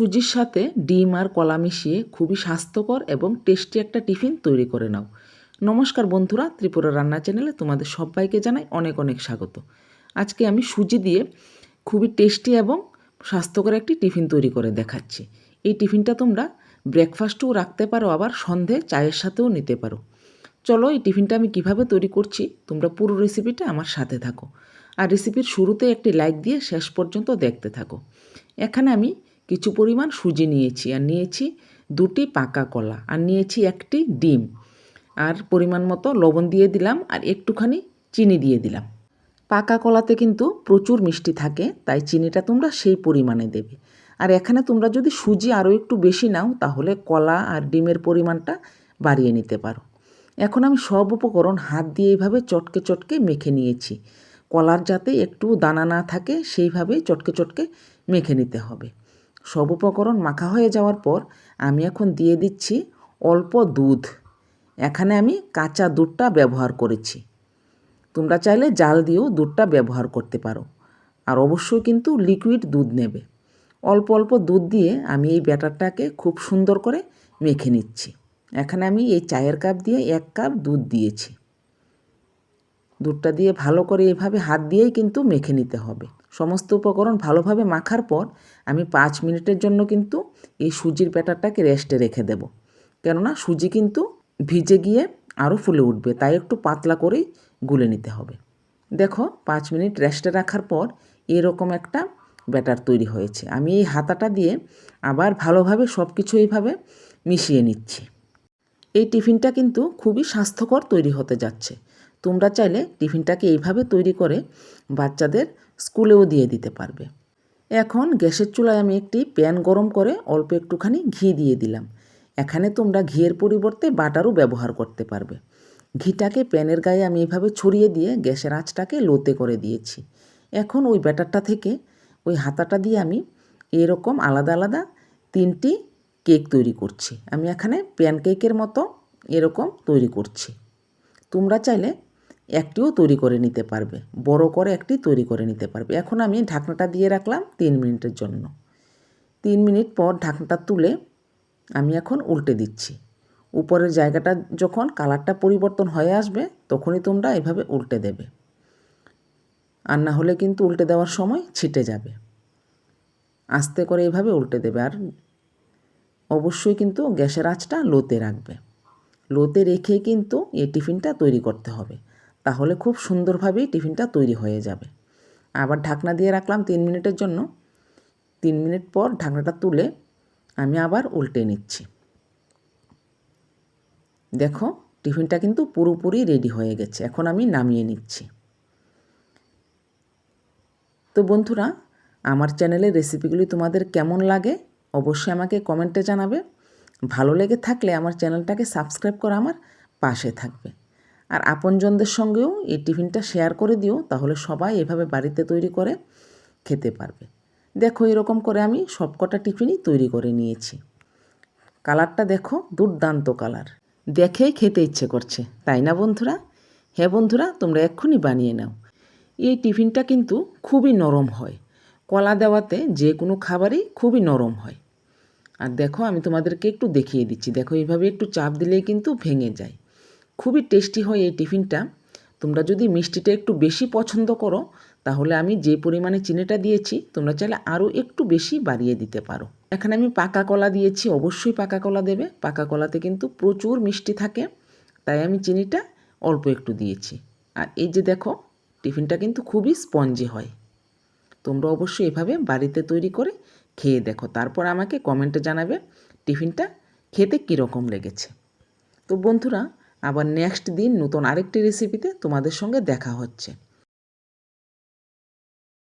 সুজির সাথে ডিম আর কলা মিশিয়ে খুবই স্বাস্থ্যকর এবং টেস্টি একটা টিফিন তৈরি করে নাও। নমস্কার বন্ধুরা, ত্রিপুরা রান্না চ্যানেলে তোমাদের সবাইকে জানাই অনেক অনেক স্বাগত। আজকে আমি সুজি দিয়ে খুবই টেস্টি এবং স্বাস্থ্যকর একটি টিফিন তৈরি করে দেখাচ্ছি। এই টিফিনটা তোমরা ব্রেকফাস্টেও রাখতে পারো, আবার সন্ধে চায়ের সাথেও নিতে পারো। চলো এই টিফিনটা আমি কীভাবে তৈরি করছি, তোমরা পুরো রেসিপিটা আমার সাথে থাকো। আর রেসিপির শুরুতে একটি লাইক দিয়ে শেষ পর্যন্ত দেখতে থাকো। এখানে আমি কিছু পরিমাণ সুজি নিয়েছি আর নিয়েছি দুটি পাকা কলা আর নিয়েছি একটি ডিম। আর পরিমাণ মতো লবণ দিয়ে দিলাম আর একটুখানি চিনি দিয়ে দিলাম। পাকা কলাতে কিন্তু প্রচুর মিষ্টি থাকে, তাই চিনিটা তোমরা সেই পরিমাণে দেবে। আর এখানে তোমরা যদি সুজি আরও একটু বেশি নাও, তাহলে কলা আর ডিমের পরিমাণটা বাড়িয়ে নিতে পারো। এখন আমি সব উপকরণ হাত দিয়ে এইভাবে চটকে চটকে মেখে নিয়েছি। কলার যাতে একটু দানা না থাকে সেইভাবেই চটকে চটকে মেখে নিতে হবে। সব উপকরণ মাখা হয়ে যাওয়ার পর আমি এখন দিয়ে দিচ্ছি অল্প দুধ। এখানে আমি কাঁচা দুধটা ব্যবহার করেছি। তোমরা চাইলে জাল দিয়েও দুধটা ব্যবহার করতে পারো। আর অবশ্যই কিন্তু লিকুইড দুধ নেবে। অল্প অল্প দুধ দিয়ে আমি এই ব্যাটারটাকে খুব সুন্দর করে মেখে নিচ্ছি। এখানে আমি এই চায়ের কাপ দিয়ে এক কাপ দুধ দিয়েছি। দুধটা দিয়ে ভালো করে এভাবে হাত দিয়েই কিন্তু মেখে নিতে হবে। সমস্ত উপকরণ ভালোভাবে মাখার পর আমি পাঁচ মিনিটের জন্য কিন্তু এই সুজির ব্যাটারটাকে রেস্টে রেখে দেব। কেননা সুজি কিন্তু ভিজে গিয়ে আরও ফুলে উঠবে, তাই একটু পাতলা করেই গুলে নিতে হবে। দেখো, পাঁচ মিনিট রেস্টে রাখার পর এরকম একটা ব্যাটার তৈরি হয়েছে। আমি এই হাতাটা দিয়ে আবার ভালোভাবে সব কিছু এইভাবে মিশিয়ে নিচ্ছি। এই টিফিনটা কিন্তু খুবই স্বাস্থ্যকর তৈরি হতে যাচ্ছে। তোমরা চাইলে টিফিনটাকে এইভাবে তৈরি করে বাচ্চাদের স্কুলেও দিয়ে দিতে পারবে। এখন গ্যাসের চুলায় আমি একটি প্যান গরম করে অল্প একটুখানি ঘি দিয়ে দিলাম। এখানে তোমরা ঘিয়ের পরিবর্তে বাটারও ব্যবহার করতে পারবে। ঘিটাকে প্যানের গায়ে আমি এইভাবে ছড়িয়ে দিয়ে গ্যাসের আঁচটাকে লোতে করে দিয়েছি। এখন ওই ব্যাটারটা থেকে ওই হাতাটা দিয়ে আমি এরকম আলাদা আলাদা তিনটি কেক তৈরি করছি। আমি এখানে প্যানকেকের মতো এরকম তৈরি করছি। তোমরা চাইলে একটিও তৈরি করে নিতে পারবে। বড় করে একটি তৈরি করে নিতে পারবে। এখন আমি ঢাকনাটা দিয়ে রাখলাম তিন মিনিটের জন্য। তিন মিনিট পর ঢাকনাটা তুলে আমি এখন উল্টে দিচ্ছি। উপরের জায়গাটা যখন কালারটা পরিবর্তন হয়ে আসবে, তখনই তোমরা এভাবে উল্টে দেবে। আর না হলে কিন্তু উল্টে দেওয়ার সময় ছিটে যাবে। আস্তে করে এভাবে উল্টে দেবে। আর অবশ্যই কিন্তু গ্যাসের আঁচটা লোতে রাখবে। লোতে রেখে কিন্তু এই টিফিনটা তৈরি করতে হবে। তাহলে খুব সুন্দরভাবেই টিফিনটা তৈরি হয়ে যাবে। আবার ঢাকনা দিয়ে রাখলাম তিন মিনিটের জন্য। তিন মিনিট পর ঢাকনাটা তুলে আমি আবার উল্টে নিচ্ছি। দেখো, টিফিনটা কিন্তু পুরোপুরি রেডি হয়ে গেছে। এখন আমি নামিয়ে নিচ্ছি। তো বন্ধুরা, আমার চ্যানেলের রেসিপিগুলি তোমাদের কেমন লাগে অবশ্যই আমাকে কমেন্টে জানাবে। ভালো লেগে থাকলে আমার চ্যানেলটাকে সাবস্ক্রাইব করে আমার পাশে থাকবে। আর আপনজনদের সঙ্গেও এই টিফিনটা শেয়ার করে দিও, তাহলে সবাই এভাবে বাড়িতে তৈরি করে খেতে পারবে। দেখো এরকম করে আমি সবকটা টিফিনই তৈরি করে নিয়েছি। কালারটা দেখো দুর্দান্ত কালার। দেখেই খেতে ইচ্ছে করছে, তাই না বন্ধুরা? হ্যাঁ বন্ধুরা, তোমরা এক্ষুনি বানিয়ে নাও। এই টিফিনটা কিন্তু খুবই নরম হয়। কলা দেওয়াতে যে কোনো খাবারই খুবই নরম হয়। আর দেখো আমি তোমাদেরকে একটু দেখিয়ে দিচ্ছি। দেখো এইভাবে একটু চাপ দিলেই কিন্তু ভেঙে যায়। খুবই টেস্টি হয় এই টিফিনটা। তোমরা যদি মিষ্টিটা একটু বেশি পছন্দ করো, তাহলে আমি যে পরিমাণে চিনিটা দিয়েছি, তোমরা চাইলে আরও একটু বেশি বাড়িয়ে দিতে পারো। এখানে আমি পাকা কলা দিয়েছি, অবশ্যই পাকা কলা দেবে। পাকা কলাতে কিন্তু প্রচুর মিষ্টি থাকে, তাই আমি চিনিটা অল্প একটু দিয়েছি। আর এই যে দেখো, টিফিনটা কিন্তু খুবই স্পঞ্জি হয়। তোমরা অবশ্যই এভাবে বাড়িতে তৈরি করে খেয়ে দেখো। তারপর আমাকে কমেন্টে জানাবে, টিফিনটা খেতে কীরকম লেগেছে। তো বন্ধুরা আবার নেক্সট দিন নতুন আরেকটি রেসিপিতে তোমাদের সঙ্গে দেখা হচ্ছে।